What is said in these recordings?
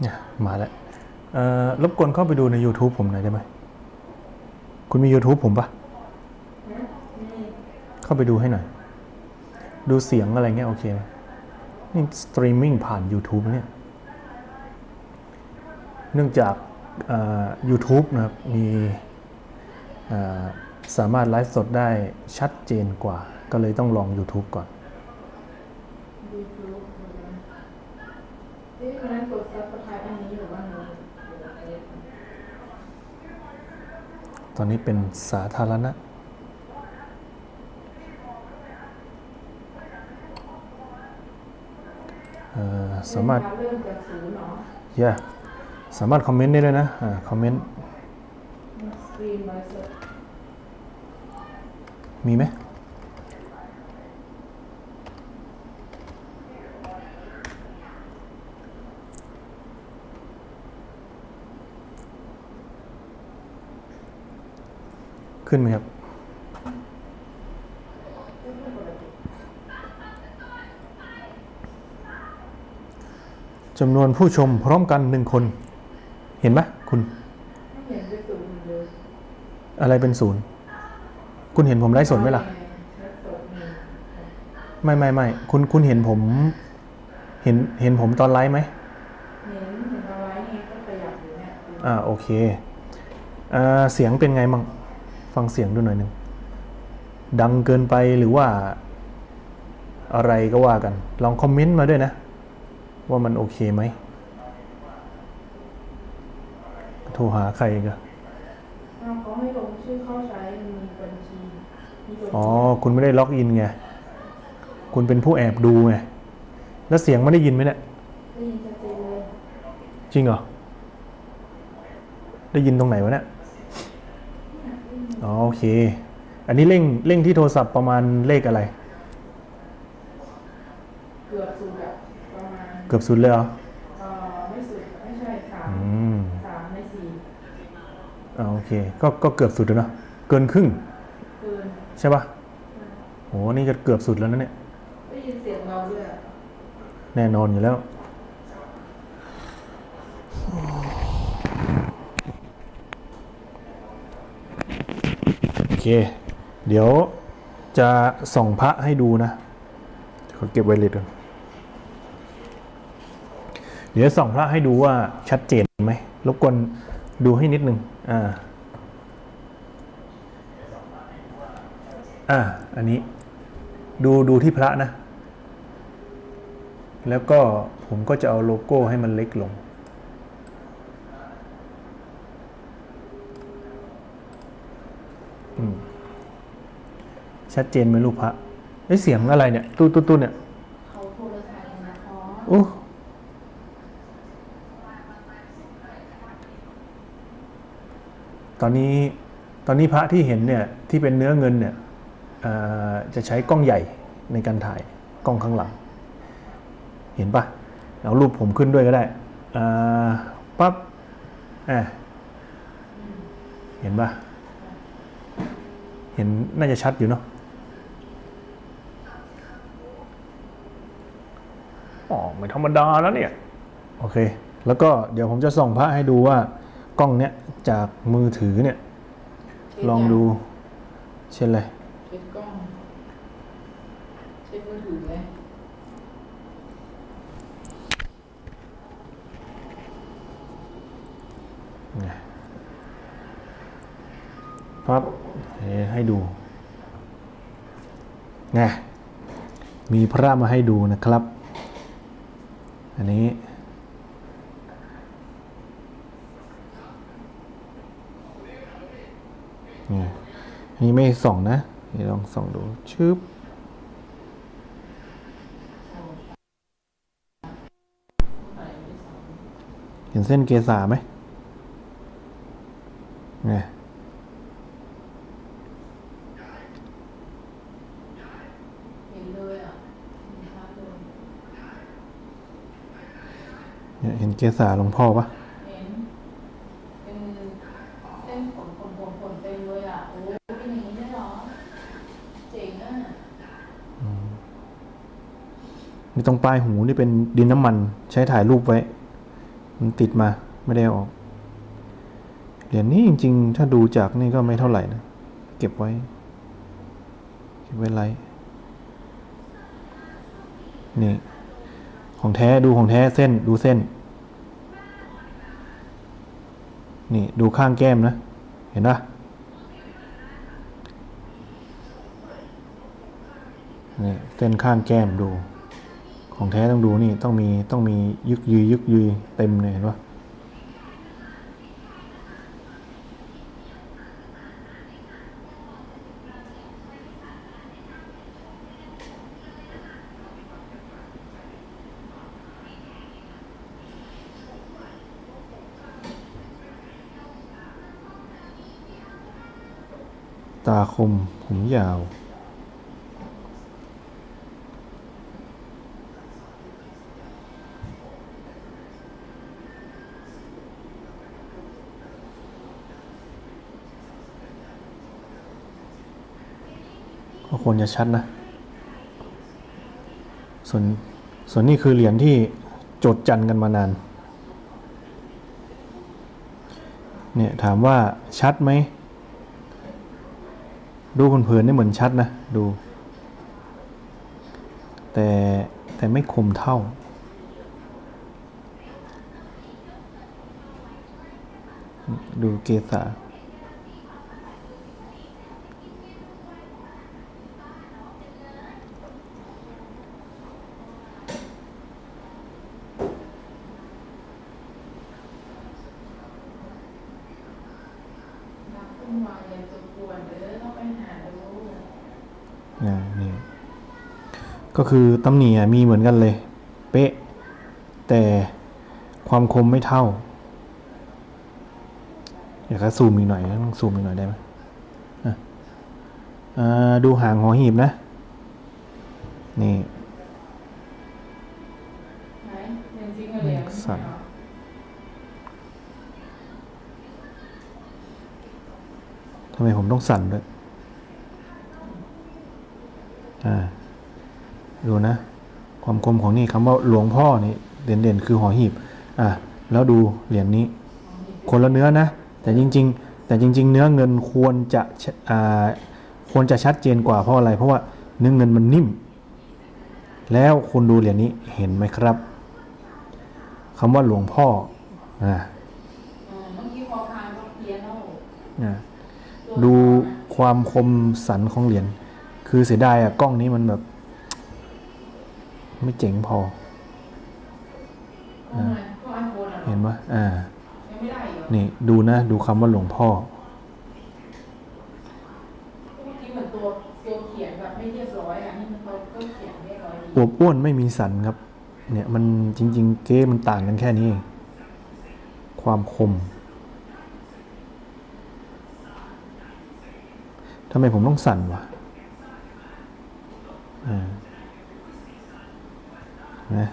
เนี่ยมาแล้วรบกวนเข้าไปดูใน YouTube ผมหน่อยได้ไหม คุณมี YouTube ผมปะเข้าไปดูให้หน่อย ดูเสียงอะไรเงี้ยโอเคไหมนี่สตรีมมิ่งผ่าน YouTube เนี่ยเนื่องจากเอ่อ YouTube นะครับ มีสามารถไลฟ์สดได้ชัดเจนกว่า ก็เลยต้องลอง YouTube ก่อนยู ทูบที่คนนั้นกดซับสไครต์อันนี้หรือว่านี้ตอนนี้เป็นสาธารณะเอ่อสามารถเริ่มจากศูนย์เนาะ yeah สามารถคอมเมนต์ได้ด้วยนะอ่าคอมเมนต์สตรีมไลฟ์สดมีไหม ขึ้นไหมครับ จำนวนผู้ชมพร้อมกันหนึ่งคน เห็นไหมคุณไม่เห็นเป็นศูนย์เลยอะไรเป็นศูนย์ คุณเห็นผมไลฟ์สดไหมล่ะไลฟ์สดมีไม่ไม่ไม่คุณคุณเห็นผม เห็นเห็นผมตอนไลฟ์ไหมเห็นเห็นเอาไว้นี่ก็ขยับอยู่เนี่ยอ่าโอเคอ่าเสียงเป็นไงมั่ง ฟังเสียงดูหน่อยหนึ่ง ดังเกินไปหรือว่าอะไรก็ว่ากัน ลองคอมเมนต์มาด้วยนะ ว่ามันโอเคไหมโทรหาใครกันอ้าวเขาให้ลงชื่อเข้าใช้มีบัญชีมีบัญชีอ๋อ คุณไม่ได้ล็อกอินไง คุณเป็นผู้แอบดูไง แล้วเสียงไม่ได้ยินไหมเนี่ย ได้ยินชัดเจนเลยจริงเหรอ ได้ยินตรงไหนวะเนี่ย อ๋อโอเค อันนี้เร่งเร่งที่โทรศัพท์ประมาณเลขอะไร เกือบศูนย์อะประมาณเกือบสุดเลยเหรอเอ่อไม่สุดไม่ใช่สามอืมสามในสี่อ่าโอเค ก็ก็เกือบสุดแล้วเนอะเกินครึ่งเกินใช่ปะโหนี่ก็เกือบสุดแล้วนะเนี่ย ได้ยินเสียงเราด้วยอะแน่นอนอยู่แล้ว โอ เคเดี๋ยวจะส่องพระให้ดูนะขอเก็บไวเลสก่อนเดี๋ยวส่องพระให้ดูว่าชัดเจนไหมรบกวนดูให้นิดนึงอ่าอ่าอันนี้ดูดูที่พระนะ แล้วก็ผมก็จะเอาโลโก้ให้มันเล็กลง ชัดเจนไหมลูกพระไอยเสียงอะไรเนี่ยตู้ตู้ตู้เนี่ยเขาโทรศัพท์นะอ๋อโอ้ตอนนี้ตอนนี้พระที่เห็นเนี่ยที่เป็นเนื้อเงินเนี่ยเอ่อจะใช้กล้องใหญ่ในการถ่ายกล้องข้างหลัง เห็นปะเอารูปผมขึ้นด้วยก็ได้อ่าปั๊บอะเห็นปะเห็นน่าจะชัดอยู่เนาะ อ๋อไม่ธรรมดาแล้วเนี่ย โอเค แล้วก็เดี๋ยวผมจะส่องพระให้ดูว่ากล้องเนี้ยจากมือถือเนี่ย ลองดูเช่นเลยเช็ดกล้องเช็ดมือถือเลยเนี่ยปั๊บเอ่อให้ดูไงมีพระมาให้ดูนะครับ อันนี้ นี่นี่ไม่ส่องนะ นี่ลองส่องดู ชึบ เห็นเส้นเกษาไหมเนี่ย เห็นเลยอะเห็นชัดเลย เนี่ยเห็นเกษาหลวงพ่อปะเห็นเป็นเส้นขนขนขนขนเต็มเลยอะโอ้เป็นอย่างนี้ได้เหรอเจ๋งอะนี่ตรงปลายหูนี่เป็นดินน้ำมันใช้ถ่ายรูปไว้ มันติดมาไม่ได้ออกเหรียญนี้จริง ๆ ถ้าดูจากนี่ก็ไม่เท่าไหร่นะ เก็บไว้ เก็บไว้ไลท์นี่ ของแท้ดูของแท้เส้นดูเส้น นี่ดูข้างแก้มนะ เห็นปะนี่เส้นข้างแก้มดู ของแท้ต้องดูนี่ต้องมีต้องมียึกยืยยึกยืยเต็มเลยเห็นปะ ตาคม ผมยาว ก็ควรจะชัดนะ ส่วน ส่วนนี้คือเหรียญที่จดจันกันมานาน เนี่ย ถามว่าชัดไหม ดูคนเผินๆนี่เหมือนชัดนะ ดู แต่แต่ไม่คมเท่า ดูเกษา นักขึ้นมาเลยจะกวนเด้อต้องไปหาดูอ่านี่ก็คือตำหนิอะมีเหมือนกันเลย เป๊ะ แต่ความคมไม่เท่า อยากจะซูมอีกหน่อยต้องซูมอีกหน่อยได้ไหมอะอ่าดูหางหอหีบนะ นี่ไหน ทำไมผมต้องสั่นด้วยอ่าดูนะ ความคมของนี่คำว่าหลวงพ่อนี่เด่นๆ คือหอหีบ อะ แล้วดูเหรียญนี้ คนละเนื้อนะ แต่จริง ๆ แต่จริง ๆ เนื้อเงินควรจะชอ่าควรจะชัดเจนกว่าเพราะอะไร เพราะว่าเนื้อเงินมันนิ่ม แล้วคุณดูเหรียญนี้เห็นไหมครับคำว่าหลวงพ่ออ่าอืมเมื่อกี้พอพานก็เพี้ยนแล้วอ่า ดูความคมสันของเหรียญคือเสียดายอะกล้องนี้มันแบบ ไม่เจ๋งพอทำไมก็ไอโฟนอะเห็นปะอ่ายังไม่ได้อีกเหรอนี่ดูนะ ดูคำว่าหลวงพ่อเมื่อกี้เหมือนตัวตัวเขียนแบบไม่เรียบร้อยอะนี่มันเขาก็เขียนเรียบร้อยดีอวบอ้วนไม่มีสันครับ เนี่ยมันจริง ๆ เก้มันต่างกันแค่นี้เองความคมำไมผมต้องสั่นวะนะ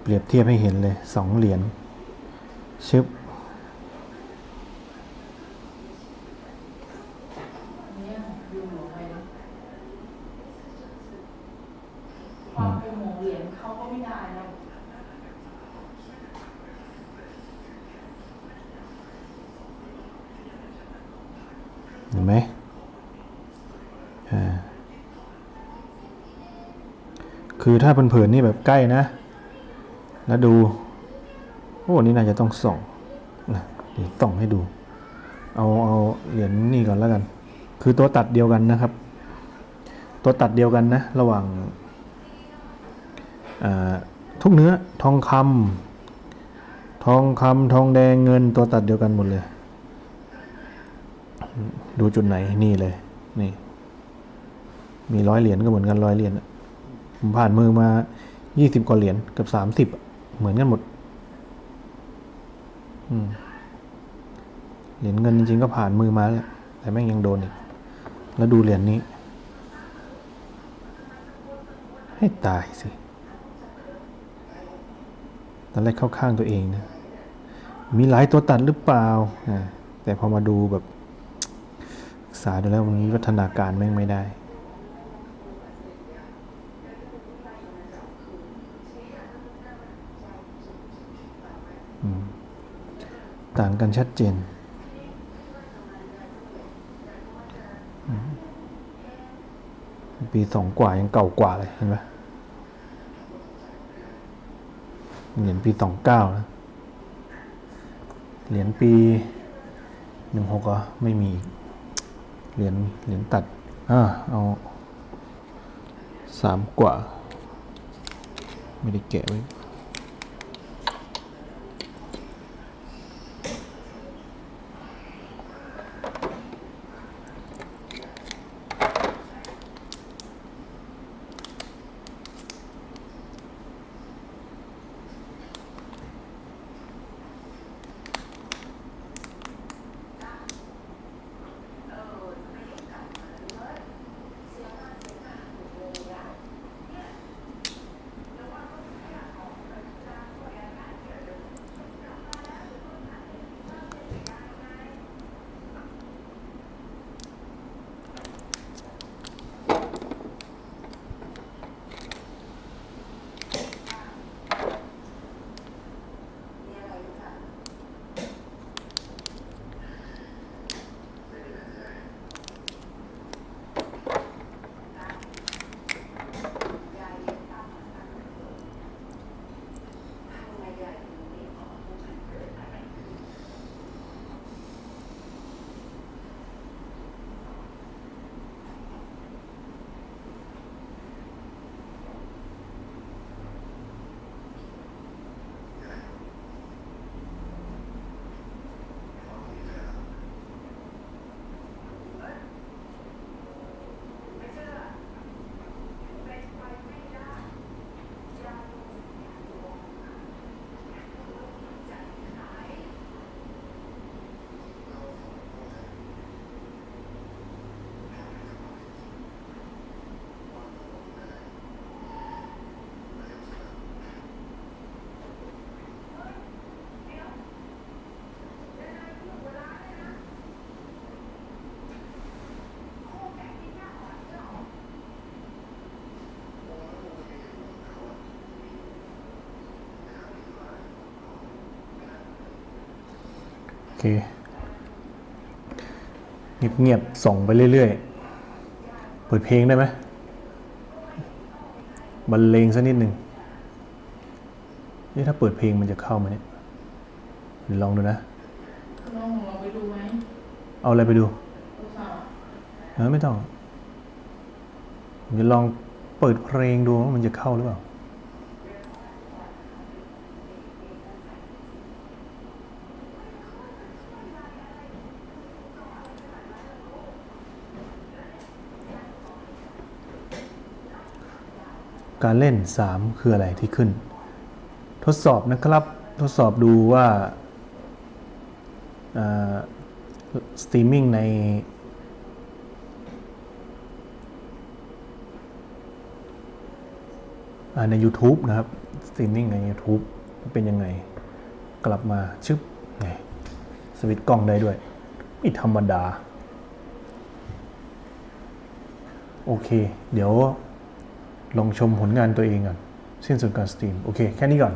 เปรียบเทียบให้เห็นเลยสองเหรียญชึบ เนี่ยดูหลวงไปนะความเป็นหมงเหรียญเขาก็ไม่ได้นะ เห็นไหมอ่า คือถ้าเผินๆนี่แบบใกล้นะ แล้วดู โอ้นี่น่าจะต้องส่องนะเดี๋ยวต้องให้ดู เอาเอาเหรียญนี่ก่อนแล้วกัน คือตัวตัดเดียวกันนะครับ ตัวตัดเดียวกันนะ ระหว่างทุกเนื้อทองคำทองคำทองแดงเงินตัวตัดเดียวกันหมดเลย ดูจุดไหนนี่เลย นี่ มีร้อยเหรียญก็เหมือนกันร้อยเหรียญอะ ผมผ่านมือมายี่สิบกว่าเหรียญเกือบสามสิบเหมือนกันหมดเหรียญเงินจริงๆก็ผ่านมือมาแล้ว แต่แม่งยังโดนอีก แล้วดูเหรียญนี้ ให้ตายสิ ตอนแรกเข้าข้างตัวเองนะ มีหลายตัวตัดหรือเปล่าอ่าแต่พอมาดูแบบ ศึกษาดูแล้วมันวิวัฒนาการแม่งไม่ได้ ต่างกันชัดเจน ปีสองกว่ายังเก่ากว่าเลยเห็นไหมเหรียญปีสองเก้านะ เหรียญปีหนึ่งหกอะไม่มีเหรียญเหรียญตัดอ่าเอาสามกว่า ไม่ได้แกะไว้ โอเคเงียบๆส่งไปเรื่อยๆ เปิดเพลงได้ไหมบรรเลงสักนิดหนึ่งนี่ถ้าเปิดเพลงมันจะเข้าไหมเนี่ยเดี๋ยวลองดูนะลองของเราไปดูไหมเอาอะไรไปดูเออไม่ต้องผมจะลองเปิดเพลงดูว่ามันจะเข้าหรือเปล่า การเล่น 3 คืออะไรที่ขึ้น ทดสอบนะครับ ทดสอบดูว่าสตรีมมิ่งในใน YouTube นะครับสตรีมมิ่งใน YouTube เป็นยังไง กลับมาชึบไงสวิตช์กล้องได้ด้วยไม่ธรรมดา โอเค เดี๋ยว ลองชมผลงานตัวเองก่อนสิ้นสุดการสตรีม โอเค แค่นี้ก่อน